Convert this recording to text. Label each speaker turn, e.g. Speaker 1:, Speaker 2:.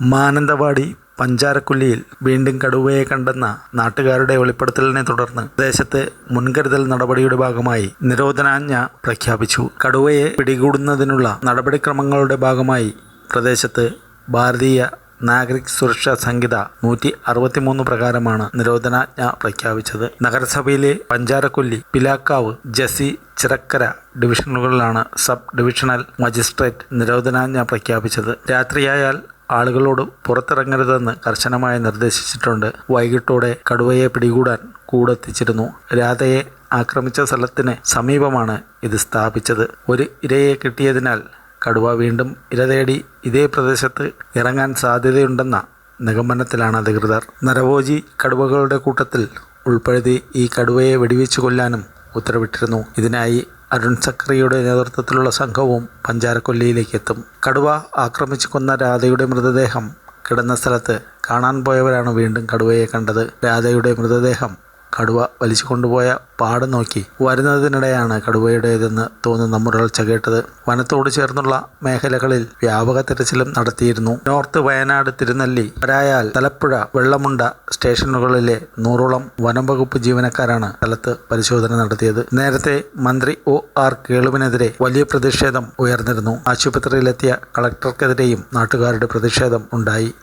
Speaker 1: മാനന്തവാടി പഞ്ചാരക്കുല്ലിയിൽ വീണ്ടും കടുവയെ കണ്ടെന്ന നാട്ടുകാരുടെ വെളിപ്പെടുത്തലിനെ തുടർന്ന് പ്രദേശത്ത് മുൻകരുതൽ നടപടിയുടെ ഭാഗമായി നിരോധനാജ്ഞ പ്രഖ്യാപിച്ചു. കടുവയെ പിടികൂടുന്നതിനുള്ള നടപടിക്രമങ്ങളുടെ ഭാഗമായി പ്രദേശത്ത് ഭാരതീയ നാഗരിക് സുരക്ഷാ സംഹിത നൂറ്റി അറുപത്തിമൂന്ന് പ്രകാരമാണ് നിരോധനാജ്ഞ പ്രഖ്യാപിച്ചത്. നഗരസഭയിലെ പഞ്ചാരക്കൊല്ലി പിലാക്കാവ് ജസി ചിറക്കര ഡിവിഷനുകളിലാണ് സബ് ഡിവിഷണൽ മജിസ്ട്രേറ്റ് നിരോധനാജ്ഞ പ്രഖ്യാപിച്ചത്. രാത്രിയായാൽ ആളുകളോട് പുറത്തിറങ്ങരുതെന്ന് കർശനമായി നിർദ്ദേശിച്ചിട്ടുണ്ട്. വൈകിട്ടോടെ കടുവയെ പിടികൂടാൻ കൂടെത്തിച്ചിരുന്നു. രാധയെ ആക്രമിച്ച സ്ഥലത്തിന് സമീപമാണ് ഇത് സ്ഥാപിച്ചത്. ഒരു ഇരയെ കിട്ടിയതിനാൽ കടുവ വീണ്ടും ഇര തേടി ഇതേ പ്രദേശത്ത് ഇറങ്ങാൻ സാധ്യതയുണ്ടെന്ന നിഗമനത്തിലാണ് അധികൃതർ. നരവോജി കടുവകളുടെ കൂട്ടത്തിൽ ഉൾപ്പെടുത്തി ഈ കടുവയെ വെടിവെച്ച് കൊല്ലാനും ഉത്തരവിട്ടിരുന്നു. ഇതിനായി അരുൺ സക്രിയുടെ നേതൃത്വത്തിലുള്ള സംഘവും പഞ്ചാരക്കൊല്ലിയിലേക്ക് എത്തും കടുവ ആക്രമിച്ചു കൊന്ന രാധയുടെ മൃതദേഹം കിടന്ന സ്ഥലത്ത് കാണാൻ പോയവരാണ് വീണ്ടും കടുവയെ കണ്ടത്. രാധയുടെ മൃതദേഹം കടുവ വലിച്ചു കൊണ്ടുപോയ പാട് നോക്കി വരുന്നതിനിടെയാണ് കടുവയുടേതെന്ന് തോന്നുന്ന മുരൾച്ച കേട്ടത്. വനത്തോട് ചേർന്നുള്ള മേഖലകളിൽ വ്യാപക തിരച്ചിലും നടത്തിയിരുന്നു. നോർത്ത് വയനാട് തിരുനെല്ലി വരായാൽ തലപ്പുഴ വെള്ളമുണ്ട സ്റ്റേഷനുകളിലെ നൂറോളം വനം വകുപ്പ് ജീവനക്കാരാണ് സ്ഥലത്ത് പരിശോധന നടത്തിയത്. നേരത്തെ മന്ത്രി ഒ. ആർ. കേളുവിനെതിരെ വലിയ പ്രതിഷേധം ഉയർന്നിരുന്നു. ആശുപത്രിയിലെത്തിയ കളക്ടർക്കെതിരെയും നാട്ടുകാരുടെ പ്രതിഷേധം ഉണ്ടായി.